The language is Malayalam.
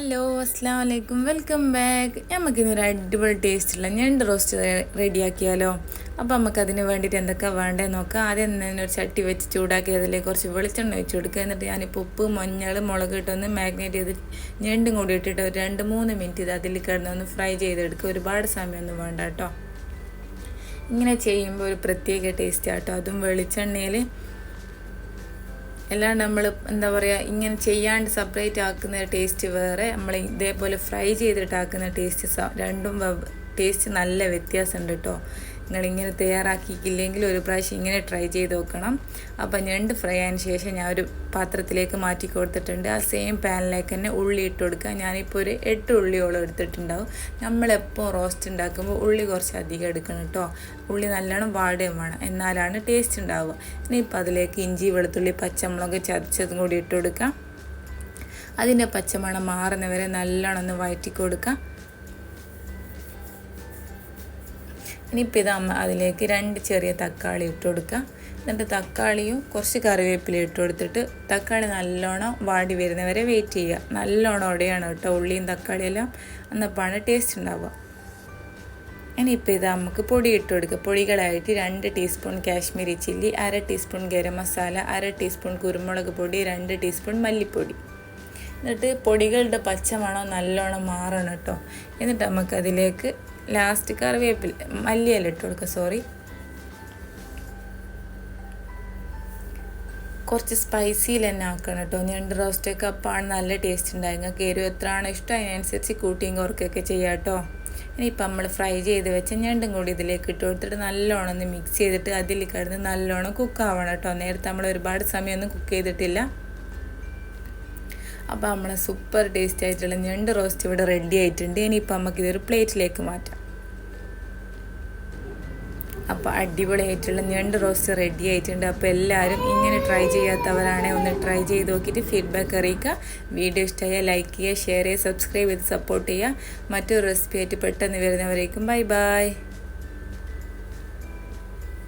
ഹലോ അസ്സാം വലൈക്കും വെൽക്കം ബാക്ക്. നമുക്കിന്നൊരു അടിപൊളി ടേസ്റ്റുള്ള ഞണ്ട് റോസ്റ്റ് റെഡിയാക്കിയാലോ? അപ്പോൾ നമുക്ക് അതിന് വേണ്ടിയിട്ട് എന്തൊക്കെ വേണ്ടതെന്ന് നോക്കാം. ആദ്യം തന്നെ ഒരു ചട്ടി വെച്ച് ചൂടാക്കി അതിൽ കുറച്ച് വെളിച്ചെണ്ണ വെച്ച് കൊടുക്കുക. എന്നിട്ട് ഞാനിപ്പോൾ ഉപ്പ് മഞ്ഞൾ മുളക് ഇട്ടൊന്ന് മാഗ്നേറ്റ് ചെയ്ത് ഞണ്ടും കൂടി ഇട്ടിട്ട് ഒരു രണ്ട് മൂന്ന് മിനിറ്റ് ഇത് അതിൽ കിടന്നൊന്ന് ഫ്രൈ ചെയ്തെടുക്കുക. ഒരുപാട് സമയമൊന്നും വേണ്ട കേട്ടോ. ഇങ്ങനെ ചെയ്യുമ്പോൾ ഒരു പ്രത്യേക ടേസ്റ്റ് കേട്ടോ. അതും വെളിച്ചെണ്ണയിൽ അല്ലാണ്ട് നമ്മൾ എന്താ പറയുക ഇങ്ങനെ ചെയ്യാണ്ട് സെപ്പറേറ്റ് ആക്കുന്ന ടേസ്റ്റ് വേറെ നമ്മൾ ഇതേപോലെ ഫ്രൈ ചെയ്തിട്ടാക്കുന്ന ടേസ്റ്റ് രണ്ടും ടേസ്റ്റ് നല്ല വ്യത്യാസമുണ്ട് കേട്ടോ നിങ്ങളിങ്ങനെ തയ്യാറാക്കിയില്ലെങ്കിൽ ഒരു പ്രാവശ്യം ഇങ്ങനെ ട്രൈ ചെയ്ത് നോക്കണം. അപ്പം ഞണ്ട് ഫ്രൈ ആയതിന് ശേഷം ഞാൻ ഒരു പാത്രത്തിലേക്ക് മാറ്റി കൊടുത്തിട്ടുണ്ട്. ആ സെയിം പാനിലേക്ക് തന്നെ ഉള്ളി ഇട്ട് കൊടുക്കുക. ഞാനിപ്പോൾ ഒരു എട്ട് ഉള്ളിയോളം എടുത്തിട്ടുണ്ടാവും. നമ്മളെപ്പോൾ റോസ്റ്റ് ഉണ്ടാക്കുമ്പോൾ ഉള്ളി കുറച്ച് അധികം എടുക്കണം കേട്ടോ ഉള്ളി നല്ലോണം വാടുകയും വേണം. എന്നാലാണ് ടേസ്റ്റ് ഉണ്ടാവുക. ഇനി ഇനിയിപ്പോൾ അതിലേക്ക് ഇഞ്ചി വെളുത്തുള്ളി പച്ചമുളക് ചതച്ചതും കൂടി ഇട്ട് കൊടുക്കാം അതിന്റെ പച്ചമണം മാറുന്നവരെ നല്ലോണം ഒന്ന് വഴറ്റി കൊടുക്കാം ഇനിയിപ്പോൾ ഇത് അമ്മ അതിലേക്ക് രണ്ട് ചെറിയ തക്കാളി ഇട്ട് കൊടുക്കുക എന്നിട്ട് തക്കാളിയും കുറച്ച് കറിവേപ്പില ഇട്ട് കൊടുത്തിട്ട് തക്കാളി നല്ലോണം വാടി വരുന്നവരെ വെയിറ്റ് ചെയ്യുക. നല്ലോണം ഉടയാണ് കേട്ടോ ഉള്ളിയും തക്കാളിയെല്ലാം. അന്നപ്പോഴാണ് ടേസ്റ്റ് ഉണ്ടാവുക. ഇനിയിപ്പോൾ ഇത് നമുക്ക് പൊടി ഇട്ട് കൊടുക്കുക പൊടികളായിട്ട് രണ്ട് ടീസ്പൂൺ കാശ്മീരി ചില്ലി അര ടീസ്പൂൺ ഗരം മസാല അര ടീസ്പൂൺ കുരുമുളക് പൊടി രണ്ട് ടീസ്പൂൺ മല്ലിപ്പൊടി. എന്നിട്ട് പൊടികളുടെ പച്ചമണം നല്ലോണം മാറണം കേട്ടോ. എന്നിട്ട് നമുക്കതിലേക്ക് ലാസ്റ്റ് കറിവേപ്പില മല്ലിയല്ല ഇട്ട് കൊടുക്കുക സോറി കുറച്ച് സ്പൈസിയിൽ തന്നെ ആക്കണം കേട്ടോ. ഞണ്ട് റോസ്റ്റൊക്കെ അപ്പാണ് നല്ല ടേസ്റ്റ് ഉണ്ടായിരുന്നു നിങ്ങൾക്ക് എരിവ് എത്രയാണോ ഇഷ്ടം അതിനനുസരിച്ച് കൂട്ടിയും കുറക്കൊക്കെ ചെയ്യാം കേട്ടോ. ഇനിയിപ്പോൾ നമ്മൾ ഫ്രൈ ചെയ്ത് വെച്ച ഞണ്ടും കൂടി ഇതിലേക്ക് ഇട്ട് കൊടുത്തിട്ട് നല്ലോണം ഒന്ന് മിക്സ് ചെയ്തിട്ട് അതിൽ കിടന്ന് നല്ലോണം കുക്കാവണം കേട്ടോ. നേരത്തെ നമ്മൾ ഒരുപാട് സമയമൊന്നും കുക്ക് ചെയ്തിട്ടില്ല. അപ്പോൾ നമ്മളെ സൂപ്പർ ടേസ്റ്റി ആയിട്ടുള്ള ഞണ്ട് റോസ്റ്റ് ഇവിടെ റെഡി ആയിട്ടുണ്ട്. ഇനിയിപ്പോൾ നമുക്കിതൊരു പ്ലേറ്റിലേക്ക് മാറ്റാം. അപ്പോൾ അടിപൊളിയായിട്ടുള്ള ഞണ്ട് റോസ്റ്റ് റെഡി ആയിട്ടുണ്ട്. അപ്പോൾ എല്ലാവരും ഇങ്ങനെ ട്രൈ ചെയ്യാത്തവരാണെങ്കിൽ ഒന്ന് ട്രൈ ചെയ്ത് നോക്കിയിട്ട് ഫീഡ്ബാക്ക് അറിയിക്കുക. വീഡിയോ ഇഷ്ടമായാൽ ലൈക്ക് ചെയ്യുക ഷെയർ ചെയ്യുക സബ്സ്ക്രൈബ് ചെയ്ത് സപ്പോർട്ട് ചെയ്യുക. മറ്റൊരു റെസിപ്പി ആയിട്ട് പെട്ടെന്ന് വരുന്നവരേക്കും ബൈ ബൈ